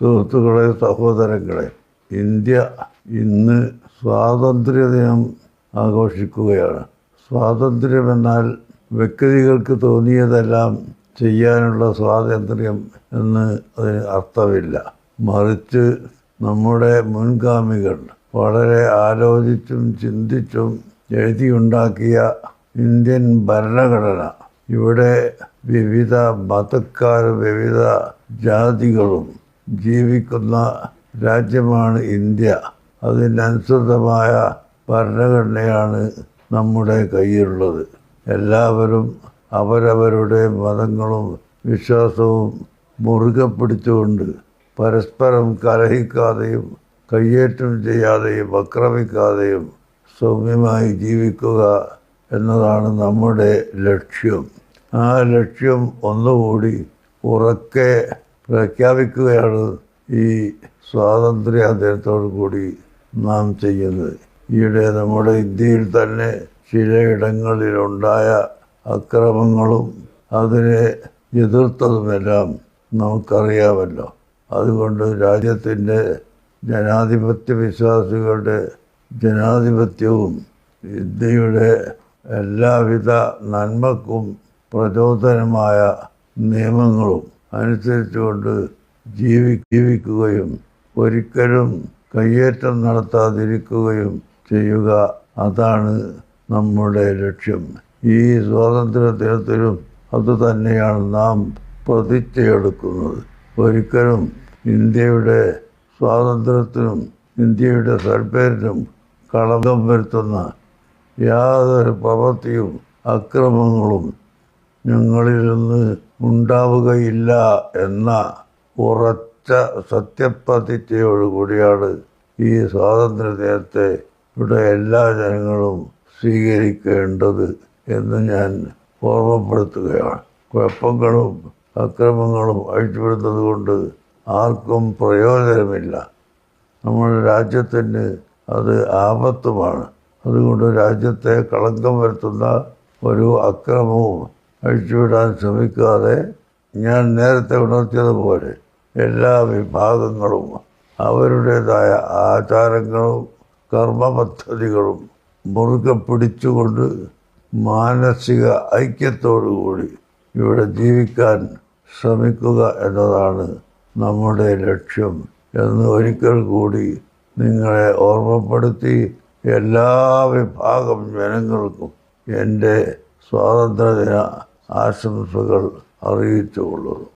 സുഹൃത്തുക്കളെ സഹോദരങ്ങളെ ഇന്ത്യ ഇന്ന് സ്വാതന്ത്ര്യ ദിനം ആഘോഷിക്കുകയാണ്. സ്വാതന്ത്ര്യമെന്നാൽ വ്യക്തികൾക്ക് തോന്നിയതെല്ലാം ചെയ്യാനുള്ള സ്വാതന്ത്ര്യം എന്ന് അതിന് അർത്ഥമില്ല. മറിച്ച് നമ്മുടെ മുൻഗാമികൾ വളരെ ആലോചിച്ചും ചിന്തിച്ചും എഴുതിയുണ്ടാക്കിയ ഇന്ത്യൻ ഭരണഘടന ഇവിടെ വിവിധ മതക്കാരും വിവിധ ജാതികളും ജീവിക്കുന്ന രാജ്യമാണ് ഇന്ത്യ. അതിനനുസൃതമായ ഭരണഘടനയാണ് നമ്മുടെ കയ്യിലുള്ളത്. എല്ലാവരും അവരവരുടെ മതങ്ങളും വിശ്വാസവും മുറുകെ പിടിച്ചുകൊണ്ട് പരസ്പരം കലഹിക്കാതെയും കയ്യേറ്റം ചെയ്യാതെയും ആക്രമിക്കാതെയും സൗമ്യമായി ജീവിക്കുക എന്നതാണ് നമ്മുടെ ലക്ഷ്യം. ആ ലക്ഷ്യം ഒന്നുകൂടി ഉറക്കെ പ്രഖ്യാപിക്കുകയാണ് ഈ സ്വാതന്ത്ര്യ ദിനത്തോടു കൂടി നാം ചെയ്യുന്നത്. ഈയിടെ നമ്മുടെ ഇന്ത്യയിൽ തന്നെ ചിലയിടങ്ങളിലുണ്ടായ അക്രമങ്ങളും അതിനെ എതിർത്തതുമെല്ലാം നമുക്കറിയാമല്ലോ. അതുകൊണ്ട് രാജ്യത്തിന്റെ ജനാധിപത്യ വിശ്വാസികളുടെ ജനാധിപത്യവും ഇന്ത്യയുടെ എല്ലാവിധ നന്മക്കും പ്രചോദനമായ നിയമങ്ങളും അനുസരിച്ചുകൊണ്ട് ജീവി ജീവിക്കുകയും ഒരിക്കലും കയ്യേറ്റം നടത്താതിരിക്കുകയും ചെയ്യുക അതാണ് നമ്മുടെ ലക്ഷ്യം. ഈ സ്വാതന്ത്ര്യ ദിനത്തിലും അതുതന്നെയാണ് നാം പ്രതിജ്ഞയെടുക്കുന്നത്. ഒരിക്കലും ഇന്ത്യയുടെ സ്വാതന്ത്ര്യത്തിനും ഇന്ത്യയുടെ സൽപ്പേരിനും കളങ്കം വരുത്തുന്ന യാതൊരു പ്രവൃത്തിയും അക്രമങ്ങളും ഞങ്ങളിൽ നിന്ന് ഉണ്ടാവുകയില്ല എന്ന ഉറച്ച സത്യപ്രതിജ്ഞയോടുകൂടിയാണ് ഈ സ്വാതന്ത്ര്യ ദിനത്തെ ഇവിടെ എല്ലാ ജനങ്ങളും സ്വീകരിക്കേണ്ടത് എന്ന് ഞാൻ ഓർമ്മപ്പെടുത്തുകയാണ്. കുഴപ്പങ്ങളും അക്രമങ്ങളും അഴിച്ചുവിടുന്നത് കൊണ്ട് ആർക്കും പ്രയോജനമില്ല. നമ്മുടെ രാജ്യത്തിന് അത് ആപത്തുമാണ്. അതുകൊണ്ട് രാജ്യത്തെ കളങ്കം വരുത്തുന്ന ഒരു അക്രമവും അഴിച്ചുവിടാൻ ശ്രമിക്കാതെ ഞാൻ നേരത്തെ ഉണർത്തിയതുപോലെ എല്ലാ വിഭാഗങ്ങളും അവരുടേതായ ആചാരങ്ങളും കർമ്മപദ്ധതികളും മുറുകെ പിടിച്ചുകൊണ്ട് മാനസിക ഐക്യത്തോടുകൂടി ഇവിടെ ജീവിക്കാൻ ശ്രമിക്കുക എന്നതാണ് നമ്മുടെ ലക്ഷ്യം എന്ന് ഒരിക്കൽ കൂടി നിങ്ങളെ ഓർമ്മപ്പെടുത്തി എല്ലാ വിഭാഗം ജനങ്ങൾക്കും എന്റെ സ്വാതന്ത്ര്യദിന ആശംസകൾ അറിയിച്ചുകൊള്ളുന്നു